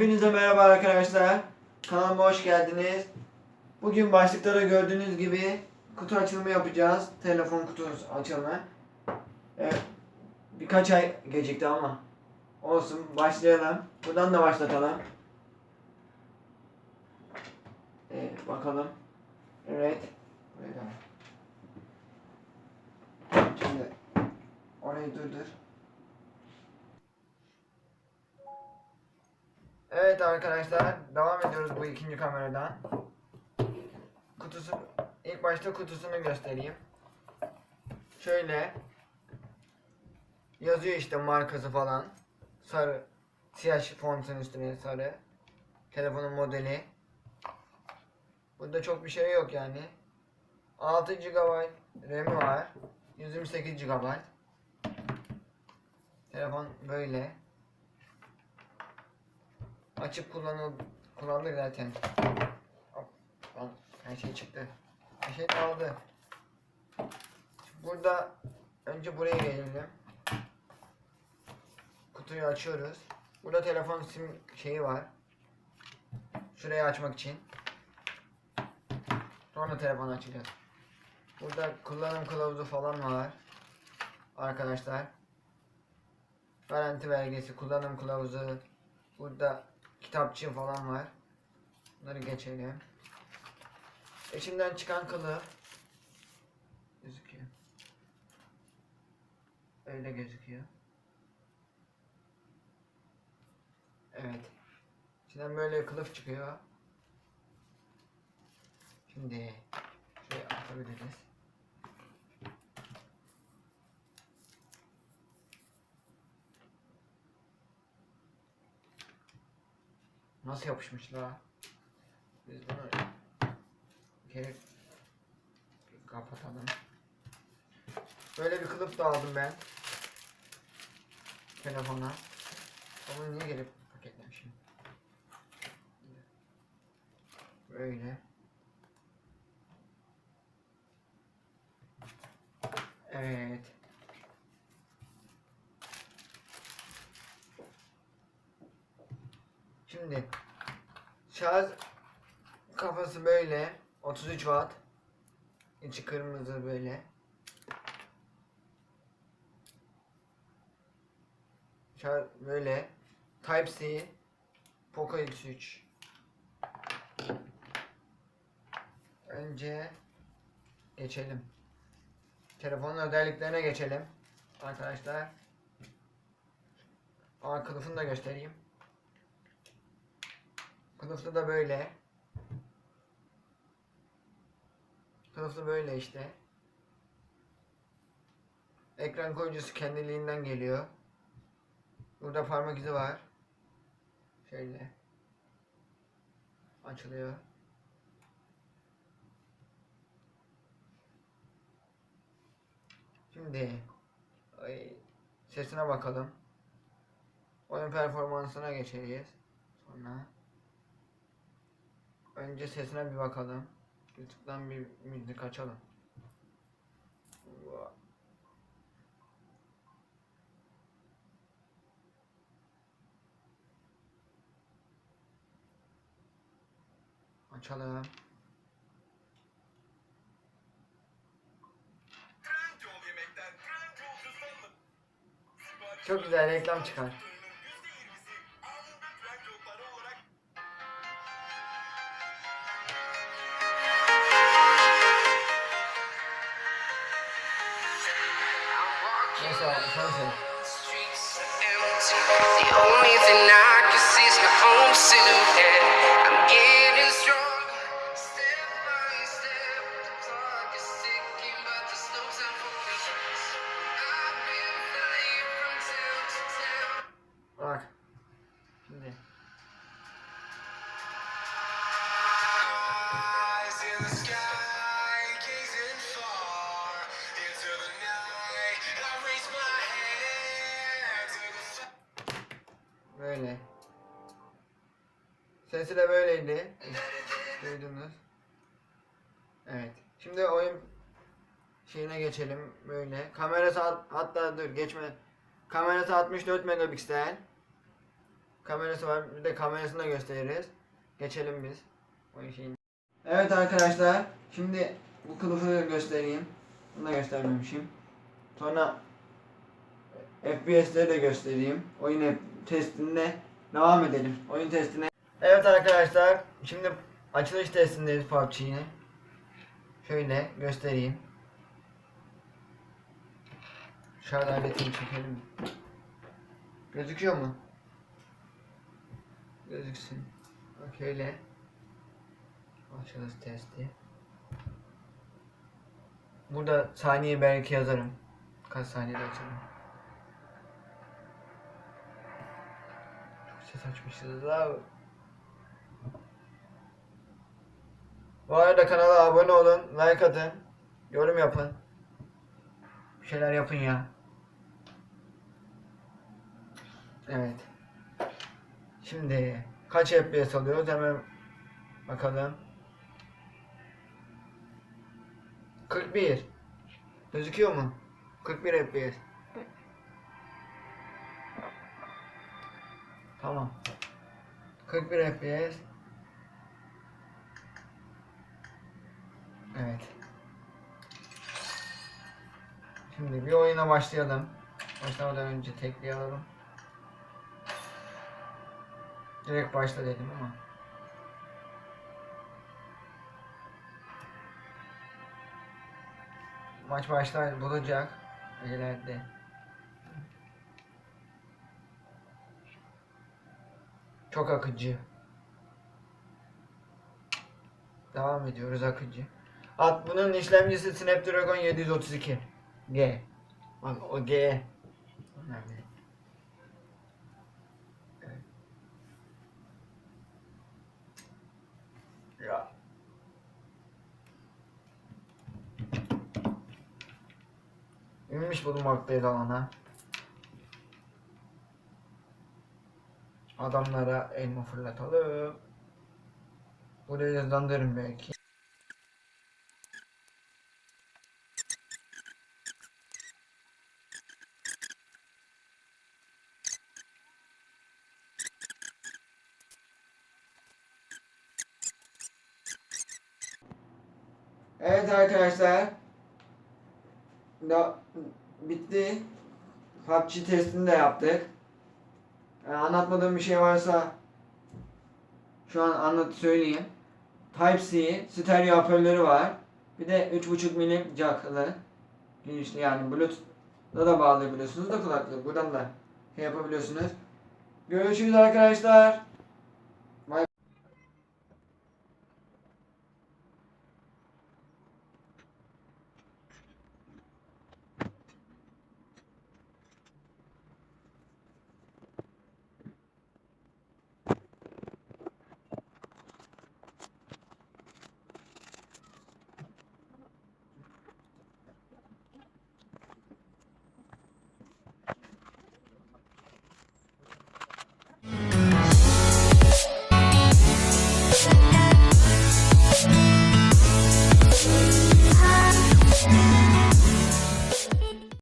Hepinize merhaba arkadaşlar. Kanalıma hoş geldiniz. Bugün başlıkta da gördüğünüz gibi kutu açılımı yapacağız. Telefon kutusu açılımı. Evet, birkaç ay gecikti ama olsun başlayalım. Buradan da başlatalım. Evet, bakalım. Evet. Böyle. Şimdi orayı durdur. Arkadaşlar devam ediyoruz bu ikinci kameradan. Kutusu ilk başta kutusunu göstereyim. Şöyle yazıyor işte markası falan. Sarı siyah fontun üstüne sarı. Telefonun modeli. Burada çok bir şey yok yani. 6 GB RAM'i var. 128 GB. Telefon böyle. Açıp kullanıl kullandık zaten. Hop, lan, her şey çıktı. Her şey kaldı. Burada önce buraya gelelim. Kutuyu açıyoruz. Burada telefon sim şeyi var. Şurayı açmak için. Sonra telefonu açacağız. Burada kullanım kılavuzu falan var. Arkadaşlar. Garanti belgesi, kullanım kılavuzu. Burada kitapçı falan var. Bunları geçelim. İçinden çıkan kılıf gözüküyor. Öyle gözüküyor. Evet. İçinden böyle kılıf çıkıyor. Şimdi şuraya atabiliriz. Nasıl yapışmış la? Biz bunu geri kapatalım. Böyle bir kılıf da aldım ben. Telefona. Onu niye gelip paketlemişim? Böyle. Evet. Şimdi şarj kafası böyle 33 watt. İçi kırmızı böyle. Şarj böyle Type C Poco X3 Önce geçelim. Telefonun özelliklerine geçelim. Arkadaşlar. Aa kılıfını da göstereyim. Kılıflı da böyle. Kılıflı böyle işte. Ekran koruyucusu kendiliğinden geliyor. Burada parmak izi var. Şöyle. Açılıyor. Şimdi ay, sesine bakalım. Oyun performansına geçeceğiz. Sonra Önce sesine bir bakalım. YouTube'dan bir müzik açalım. Açalım. Çok güzel reklam çıkar. Sesi de böyleydi. Duydunuz. Evet. Şimdi oyun şeyine geçelim böyle. Kamerası hat- hatta dur geçme. Kamerası 64 megapiksel. kamerası var. Bir de kamerasını da gösteririz. Geçelim biz. O şeyin. Evet arkadaşlar. Şimdi bu kılıfı göstereyim. Bunu da göstermemişim. Sonra FPS'leri de göstereyim. Oyun testinde devam edelim. Oyun testine. Evet arkadaşlar. Şimdi açılış testindeyiz PUBG'nin. Şöyle göstereyim. Şöyle aletini çekelim. Gözüküyor mu? Gözüksün. Bak öyle. Açılış testi. Burada saniye belki yazarım. Kaç saniyede açalım. Çok ses açmışız abi. Bu arada kanala abone olun, like atın, yorum yapın. Bir şeyler yapın ya. Evet. Şimdi kaç FPS alıyoruz hemen bakalım. 41. Gözüküyor mu? 41 FPS. Tamam. 41 FPS. Evet. Şimdi bir oyuna başlayalım. Başlamadan önce tekliği alalım. Direkt başla dedim ama. Maç başlar bulacak. ileride. Çok akıcı. Devam ediyoruz akıcı. At bunun işlemcisi Snapdragon 732. G. Bak o G. Önemli. Evet. Ya. İnmiş bulunmaktayız alana. Adamlara elma fırlatalım. Burayı hızlandırın belki. Evet arkadaşlar. Da bitti. PUBG testini de yaptık. Ee, anlatmadığım bir şey varsa şu an anlat söyleyeyim. Type-C stereo hoparlörü var. Bir de 3.5 milim jacklı. Girişli yani Bluetooth'la da bağlayabiliyorsunuz da kulaklığı. Buradan da şey yapabiliyorsunuz. Görüşürüz arkadaşlar.